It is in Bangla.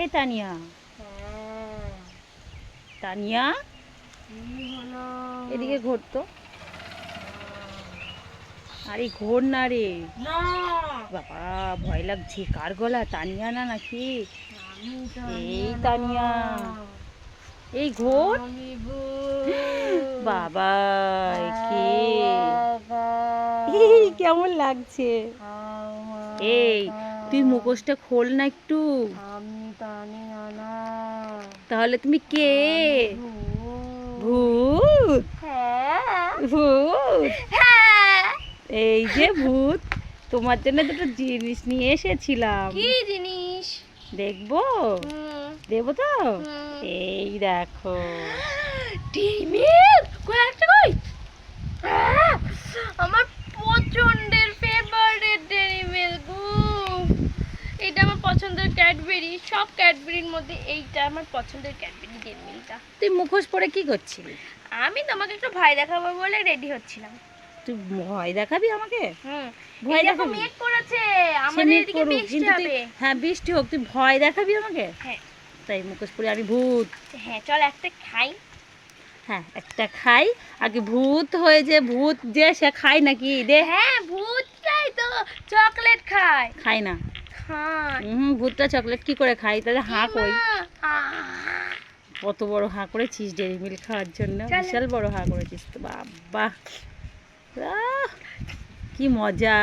এই তানিয়া। তানিয়া? এদিকে ঘুরতো আরে ঘোর না রে। বাবা ভয় লাগছে। কার গলা? তানিয়া না নাকি? এই তানিয়া। এই ঘোর? বাবা কে? কেমন লাগছে? এই তুই মুখোশটা খোল না একটু। তাহলে তুমি কে? ভূত। ভূত হ্যাঁ। ভূত। হ্যাঁ। এই যে ভূত তোমার জন্য দুটো জিনিস নিয়ে এসেছিলাম। কি জিনিস? দেখব? দেবো তো? এই দেখো। ডিমের কয়েকটা কই আহ, আমার পছন্দের ফেভারিট ডেরি মিল্ক এটা আমার পছন্দের ক্যাডবেরি সব ক্যাডবেরির মধ্যে এইটা আমার পছন্দের ক্যাডবেরি ডেরি মিল্কটা তুই মুখোশ পরে কি করছিলি? আমি তোমাকে একটু ভয় দেখাবো বলে রেডি হচ্ছিলাম। তুই ভয় দেখাবি আমাকে? হুম ভয় দেখো দেখাবি? মেঘ করেছে আমাদের এদিকে বৃষ্টি হবে। হ্যাঁ বৃষ্টি হোক তুই ভয় দেখাবি আমাকে? হ্যাঁ। তাই মুখোশ পরে আমি ভূত। হ্যাঁ চল একটা খাই। হ্যাঁ একটা খাই। আগে ভূত হয়ে যে ভূত যে সে খায় নাকি? দে। হ্যাঁ ভূতটাই তো চকলেট খায়। খাই না। খায় হুম ভূতটা চকলেট কি করে খাই? তাহলে হাঁ কই। কত বড় হাঁ করেছিস ডেরি মিল্ক খাওয়ার জন্য? বিশাল বড় হাঁ করেছিস তো বাবা। কি মজা।